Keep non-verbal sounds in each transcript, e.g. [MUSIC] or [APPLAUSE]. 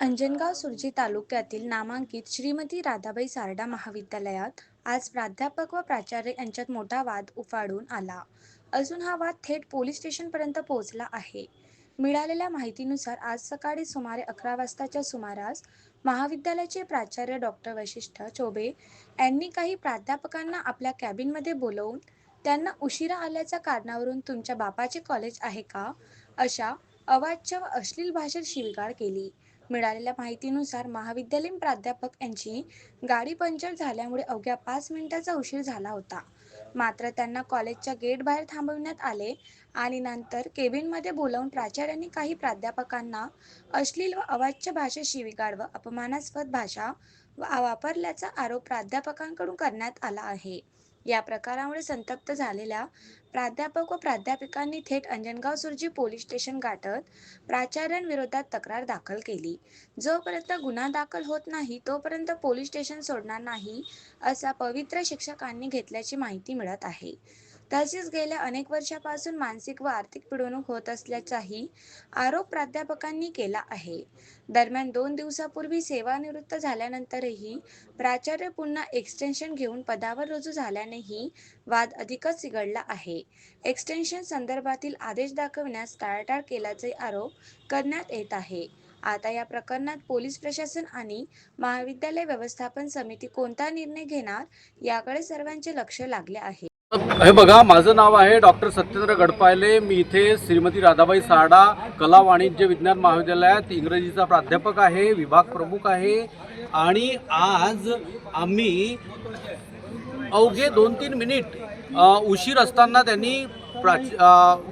अंजनगाव सुरजी तालुक्यातील नामांकित श्रीमती राधाबाई सारडा महाविद्यालयात आज प्राध्यापक व प्राचार्य यांच्यात मोठा वाद उफाडून आला. अजून हा वाद थेट पोलीस स्टेशनपर्यंत पोहोचला आहे. मिळालेल्या माहितीनुसार आज सकाळी सुमारे अकरा वाजताच्या सुमारास महाविद्यालयाचे प्राचार्य डॉक्टर वशिष्ठ चोबे यांनी काही प्राध्यापकांना आपल्या कॅबिनमध्ये बोलवून त्यांना उशिरा आल्याच्या कारणावरून तुमच्या बापाचे कॉलेज आहे का? अशा अवाच्य व अश्लील भाषेत शिवीगाळ केली. मिळालेल्या माहितीनुसार महाविद्यालयीन प्राध्यापक यांची गाडी पंक्चर झाल्यामुळे अवघ्या पाच मिनिटाचा उशीर झाला होता. मात्र त्यांना कॉलेजच्या गेट बाहेर थांबवण्यात आले आणि नंतर केबिनमध्ये बोलावून प्राचार्यांनी काही प्राध्यापकांना अश्लील व अवाच्य भाषेशी शिवीगाळ व अपमानास्पद भाषा वापरल्याचा आरोप प्राध्यापकांकडून करण्यात आला आहे. या प्रकारामुळे संतप्त झालेल्या प्राध्यापक व प्राध्यापिकांनी थेट अंजनगाव सुरजी पोलीस स्टेशन गाठत प्राचार्यांविरोधात तक्रार दाखल केली. जोपर्यंत गुन्हा दाखल होत नाही तोपर्यंत पोलीस स्टेशन सोडणार नाही असा पवित्र शिक्षकांनी घेतल्याची माहिती मिळत आहे. तसेच गेल्या अनेक वर्षापासून मानसिक व आर्थिक पिडवणूक होत असल्याचाही आरोप प्राध्यापकांनी केला आहे. दरम्यान दोन दिवसापूर्वी सेवानिवृत्त झाल्यानंतरही प्राचार्य पुन्हा एक्सटेन्शन घेऊन पदावर रुजू झाल्यानेही वाद अधिकच सिघडला आहे. एक्सटेन्शन संदर्भातील आदेश दाखवण्यास टाळाटाळ केल्याचे आरोप करण्यात येत आहे. आता या प्रकरणात पोलीस प्रशासन आणि महाविद्यालय व्यवस्थापन समिती कोणता निर्णय घेणार याकडे सर्वांचे लक्ष लागले आहे. हे बघा माझं नाव आहे डॉक्टर सत्येंद्र गडपायले. मी इथे श्रीमती राधाबाई साडा कला वाणिज्य विज्ञान महाविद्यालयात इंग्रजीचा प्राध्यापक आहे विभाग प्रमुख आहे. आणि आज आम्ही अवघे दोन तीन मिनिट उशीर असताना त्यांनी प्राच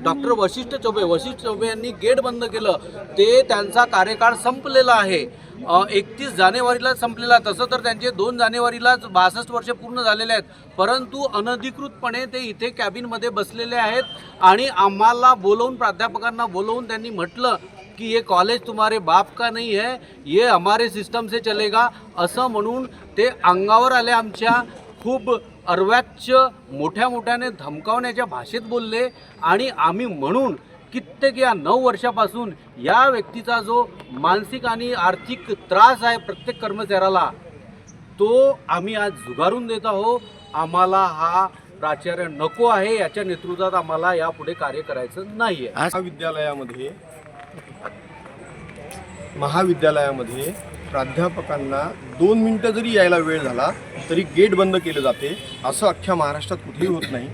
डॉक्टर वशिष्ठ चौबे वशिष्ठ चौबे यांनी गेट बंद केलं. ते त्यांचा कार्यकाळ संपलेला आहे. एकतीस जानेवारीला संपलेला तसं तर त्यांचे दोन जानेवारीलाच बासष्ट वर्ष पूर्ण झालेले आहेत. परंतु अनधिकृतपणे ते इथे कॅबिनमध्ये बसलेले आहेत आणि आम्हाला बोलवून प्राध्यापकांना बोलवून त्यांनी म्हटलं की हे कॉलेज तुम्हारे बाप का नाही है ये हमारे सिस्टम से चलेगा असं म्हणून ते अंगावर आले आमच्या खूप अर्वाच्य मोठ्या मोठ्याने धमकावण्याच्या भाषेत बोलले आणि आम्ही म्हणून कित्येक या नऊ वर्षापासून या व्यक्तीचा जो मानसिक आणि आर्थिक त्रास आहे प्रत्येक कर्मचाऱ्याला तो आम्ही आज झुगारून देत आहोत. आम्हाला हा प्राचार्य नको आहे याच्या नेतृत्वात आम्हाला यापुढे कार्य करायचं नाही आहे महाविद्यालयामध्ये महाविद्यालयामध्ये प्राध्यापकांना दोन मिनटं जरी यायला वेळ झाला तरी गेट बंद केलं जाते. असं अख्ख्या महाराष्ट्रात कुठेही होत नाही.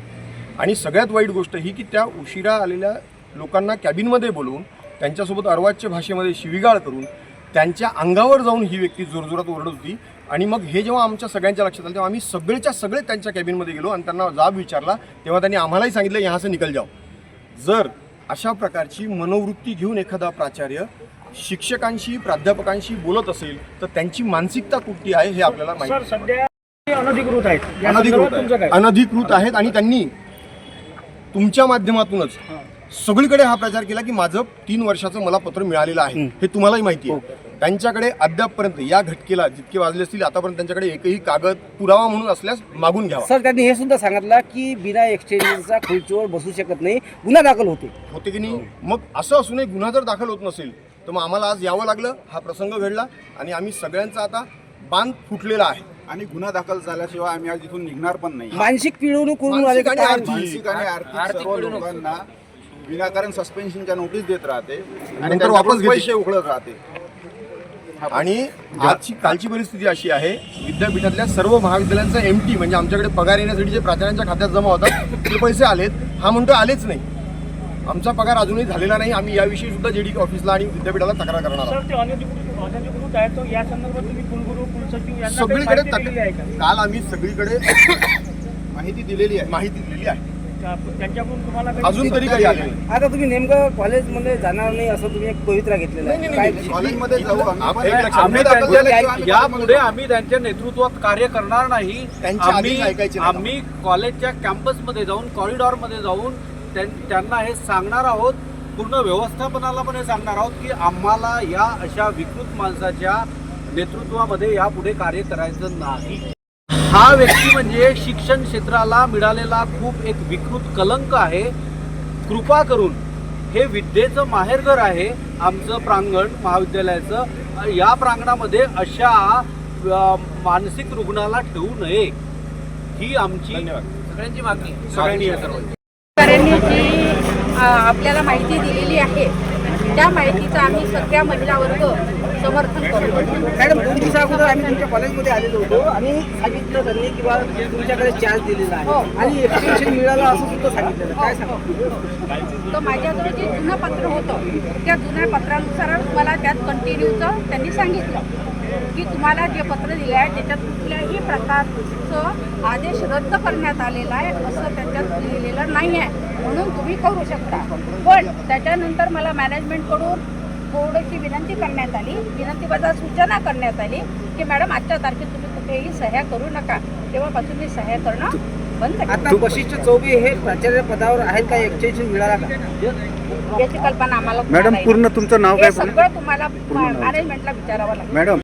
आणि सगळ्यात वाईट गोष्ट ही की त्या उशिरा आलेल्या लोकांना कॅबिनमध्ये बोलवून त्यांच्यासोबत अर्वाच्य भाषेमध्ये शिवीगाळ करून त्यांच्या अंगावर जाऊन ही व्यक्ती जोरजोरात ओरडत होती. आणि मग हे जेव्हा आमच्या सगळ्यांच्या लक्षात आलं तेव्हा आम्ही सगळेच्या सगळे त्यांच्या कॅबिनमध्ये गेलो आणि त्यांना जाब विचारला. तेव्हा त्यांनी आम्हालाही सांगितलं यहाँ से निकल जाओ. जर अशा प्रकारची मनोवृत्ती घेऊन एखादा प्राचार्य शिक्षकांशी प्राध्यापकांशी बोलत असेल तर त्यांची मानसिकता कुठली आहे हे आपल्याला माहिती अनधिकृत आहेत. अनधिकृत आहेत आणि त्यांनी तुमच्या माध्यमातूनच सगळीकडे हा प्रचार केला की माझं तीन वर्षाचं मला पत्र मिळालेलं आहे. हे तुम्हालाही माहिती आहे. त्यांच्याकडे अद्यापपर्यंत या घटकेला जितके वाजले असतील आतापर्यंत त्यांच्याकडे एकही कागद पुरावा म्हणून असल्यास मागून घ्यावा. सर त्यांनी हे सुद्धा सांगितलं की बिना एक्सचेंजचा खुर्चीवर बसू शकत नाही. गुन्हा दाखल होते. होते की नाही? मग असं असूनही गुन्हा जर दाखल होत नसेल तर मग आम्हाला आज यावं लागलं हा प्रसंग घडला आणि आम्ही सगळ्यांचा आता बांध फुटलेला आहे. आणि गुन्हा दाखल झाल्याशिवाय आम्ही आज इथून निघणार पण नाही. मानसिक पिळवणूक करून आले आर्थिक. आणि आर्थिक सर्व लोकांना विनाकारण सस्पेन्शनच्या नोटीस देत राहते. आणि नंतर वापस घेते. पैसे उकळत राहते. आणि आजची कालची परिस्थिती अशी आहे विद्यापीठातल्या सर्व महाविद्यालयांचा एम टी म्हणजे आमच्याकडे पगार येण्यासाठी जे प्राचार्यांच्या खात्यात जमा होतात ते पैसे आलेत. हा म्हणतो आलेच नाही. आमचा पगार अजूनही झालेला नाही. आम्ही याविषयी सुद्धा जेडी ऑफिसला आणि विद्यापीठाला तक्रार करणार आहोत. सर ते अनधिकृत अनधिकृत आहेत तो या संदर्भात तुम्ही कुलगुरू कुलसचिव यांना काही सगळीकडे माहिती दिलेली आहे का? तक- काल आम्ही सगळीकडे [COUGHS] माहिती दिलेली आहे. माहिती दिलेली आहे. त्यांच्याकडून तुम्हाला अजून तरी काही आले नाही. आता तुम्ही नेमकं कॉलेजमध्ये जाणार नाही असं तुम्ही एक पवित्रा घेतलेला नाही, आहे. नाही, काय नाही. कॉलेजमध्ये जाऊ आम्ही. एक लक्षात त्यांच्या- झाल्याशिवाय यापुढे आम्ही त्यांच्या नेतृत्वात कार्य करणार नाही. त्यांचे आम्ही ऐकायचे. आम्ही कॉलेजच्या कॅम्पसमध्ये जाऊन कॉरिडॉरमध्ये जाऊन त्यां- त्यांना हे सांगणार आहोत. पूर्ण व्यवस्थापनाला पण हे सांगणार आहोत की आम्हाला या अशा विकृत माणसाच्या नेतृत्वामध्ये यापुढे कार्य करायचं नाही. हा व्यक्ती म्हणजे शिक्षण क्षेत्राला मिळालेला खूप एक विकृत कलंक आहे. कृपा करून हे विद्येचं माहेरघर आहे आमचं प्रांगण महाविद्यालयाचं. या प्रांगणामध्ये अशा मानसिक रुग्णाला ठेवू नये. ही आमची सगळ्यांची मागणी. जी आ, आपल्याला माहिती दिलेली आहे त्या माहितीचं आम्ही सगळ्या महिला वर्ग समर्थन करतो मॅडम दोन दिवसा अगोदर आम्ही तुमच्या कॉलेजमध्ये आलेलो होतो आणि सांगितलं त्यांनी की बा तुमच्याकडे चार्ज दिलेला हो. आहे आणि एक्सटेन्शन मिळालं असं सुद्धा सांगितलेलं. काय सांगा तर माझ्याजवळ जे जुनं पत्र होतं त्या जुन्या पत्रानुसारच मला त्यात कंटिन्यूचं त्यांनी सांगितलं की तुम्हाला जे पत्र दिले आहे त्याच्यात कुठल्याही प्रकारचं आदेश रद्द करण्यात आलेला आहे असं त्याच्यात लिहिलेलं नाही आहे. म्हणून तुम्ही करू शकता. पण त्याच्यानंतर मला मॅनेजमेंटकडून थोडीशी विनंती करण्यात आली विनंतीबद्दल सूचना करण्यात आली की मॅडम आजच्या तारखेत तुम्ही कुठेही सह्या करू नका तेव्हापासून मी सह्या करणं बंद. आता वशिष्ठ चौबे हे प्राचार्य पदावर आहेत का एक्सटेन्शन मिळाला का याची कल्पना आम्हाला मॅडम. पूर्ण तुमचं नाव हे काय पूर्ण? सगळं तुम्हाला मॅनेजमेंटला विचारावं लागेल मॅडम